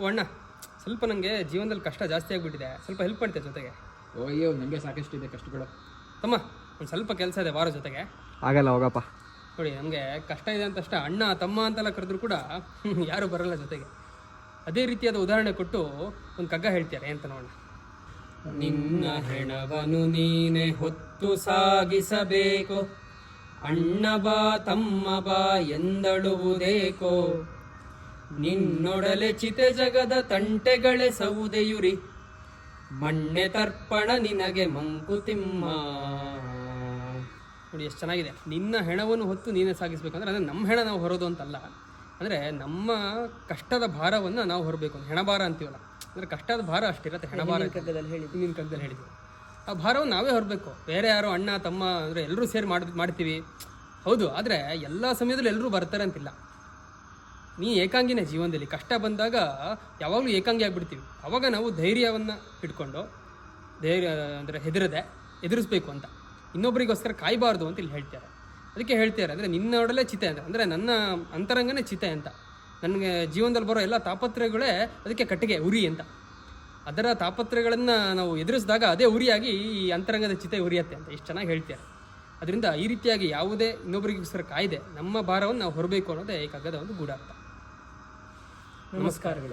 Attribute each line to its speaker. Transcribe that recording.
Speaker 1: ಓ ಅಣ್ಣ ಸ್ವಲ್ಪ ನನಗೆ ಜೀವನದಲ್ಲಿ ಕಷ್ಟ ಜಾಸ್ತಿ ಆಗಿಬಿಟ್ಟಿದೆ. ಸ್ವಲ್ಪ ಹೆಲ್ಪ್ ಮಾಡ್ತೀಯ ಜೊತೆಗೆ?
Speaker 2: ಓ ಅಯ್ಯೋ ನನಗೆ ಸಾಕಷ್ಟಿದೆ ಕಷ್ಟಗಳು.
Speaker 1: ತಮ್ಮ ಒಂದು ಸ್ವಲ್ಪ ಕೆಲಸ ಇದೆ ವಾರ ಜೊತೆಗೆ.
Speaker 3: ಆಗಲ್ಲ ಹೋಗಪ್ಪ.
Speaker 1: ನೋಡಿ ನಮಗೆ ಕಷ್ಟ ಇದೆ ಅಂತ ಅಷ್ಟೇ ಅಣ್ಣ ತಮ್ಮ ಅಂತೆಲ್ಲ ಕರೆದ್ರು ಕೂಡ ಯಾರು ಬರಲ್ಲ ಜೊತೆಗೆ. ಅದೇ ರೀತಿಯಾದ ಉದಾಹರಣೆ ಕೊಟ್ಟು ಒಂದು ಕಗ್ಗ ಹೇಳ್ತಾರೆ ಅಂತ ನೋಡೋಣ. ನಿನ್ನ ಹೆಣವನು ನೀನೆ ಹೊತ್ತು ಸಾಗಿಸಬೇಕು. ಅಣ್ಣ ಬಾ ತಮ್ಮ ಬಾ ಎಂದಳುವುದೇಕೋ ನಿನ್ನೊಡಲೆ ಚಿತೆ ಜಗದ ತಂಟೆಗಳೆ ಸೌದೆಯುರಿ. ಮಣ್ಣೆ ತರ್ಪಣ ನಿನಗೆ ಮಂಕುತಿಮ್ಮ. ನೋಡಿ ಎಷ್ಟು ಚೆನ್ನಾಗಿದೆ. ನಿನ್ನ ಹೆಣವನ್ನು ಹೊತ್ತು ನೀನೇ ಸಾಗಿಸ್ಬೇಕಂದ್ರೆ ಅಂದರೆ ನಮ್ಮ ಹೆಣ ನಾವು ಹೊರೋದು ಅಂತಲ್ಲ. ಅಂದರೆ ನಮ್ಮ ಕಷ್ಟದ ಭಾರವನ್ನು ನಾವು ಹೊರಬೇಕು ಅಂತ. ಹೆಣಭಾರ ಅಂತೀವಲ್ಲ. ಅಂದರೆ ಕಷ್ಟದ ಭಾರ ಅಷ್ಟಿರತ್ತೆ ಹೆಣಭಾರ ಭಾರ ಹೇಳಿ ನಿನ್ನ ಕಗ್ಗದಲ್ಲಿ ಹೇಳಿದ್ವಿ ಆ ಭಾರವನ್ನು ನಾವೇ ಹೊರಬೇಕು. ಬೇರೆ ಯಾರೋ ಅಣ್ಣ ತಮ್ಮ ಅಂದರೆ ಎಲ್ಲರೂ ಸೇರಿ ಮಾಡಿ ಮಾಡ್ತೀವಿ. ಹೌದು ಆದರೆ ಎಲ್ಲ ಸಮಯದಲ್ಲೂ ಎಲ್ಲರೂ ಬರ್ತಾರೆ ಅಂತಿಲ್ಲ. ನೀ ಏಕಾಂಗಿನ ಜೀವನದಲ್ಲಿ ಕಷ್ಟ ಬಂದಾಗ ಯಾವಾಗಲೂ ಏಕಾಂಗಿ ಆಗಿಬಿಡ್ತೀವಿ. ಅವಾಗ ನಾವು ಧೈರ್ಯವನ್ನು ಇಟ್ಕೊಂಡು ಧೈರ್ಯ ಅಂದರೆ ಹೆದರದೆ ಎದುರಿಸ್ಬೇಕು ಅಂತ. ಇನ್ನೊಬ್ಬರಿಗೋಸ್ಕರ ಕಾಯಬಾರ್ದು ಅಂತ ಇಲ್ಲಿ ಹೇಳ್ತಾರೆ. ಅದಕ್ಕೆ ಹೇಳ್ತಾರೆ ಅಂದರೆ ನಿನ್ನೊಡಲೇ ಚಿತೆ ಅಂತ. ಅಂದರೆ ನನ್ನ ಅಂತರಂಗನೇ ಚಿತೆ ಅಂತ. ನನಗೆ ಜೀವನದಲ್ಲಿ ಬರೋ ಎಲ್ಲ ತಾಪತ್ರಗಳೇ ಅದಕ್ಕೆ ಕಟ್ಟಿಗೆ, ಉರಿ ಅಂತ. ಅದರ ತಾಪತ್ರಗಳನ್ನು ನಾವು ಎದುರಿಸಿದಾಗ ಅದೇ ಉರಿಯಾಗಿ ಈ ಅಂತರಂಗದ ಚಿತೆ ಉರಿಯತ್ತೆ ಅಂತ ಇಷ್ಟು ಚೆನ್ನಾಗಿ ಹೇಳ್ತಾರೆ ಅದರಿಂದ ಈ ರೀತಿಯಾಗಿ ಯಾವುದೇ ಇನ್ನೊಬ್ಬರಿಗೋಸ್ಕರ ಕಾಯ್ದೆ ನಮ್ಮ ಭಾರವನ್ನು ನಾವು ಹೊರಬೇಕು ಅನ್ನೋದೇ ಏಕಾಗದ ಒಂದು ಗೂಢಾರ್ಥ നമസ്കാരങ്ങൾ.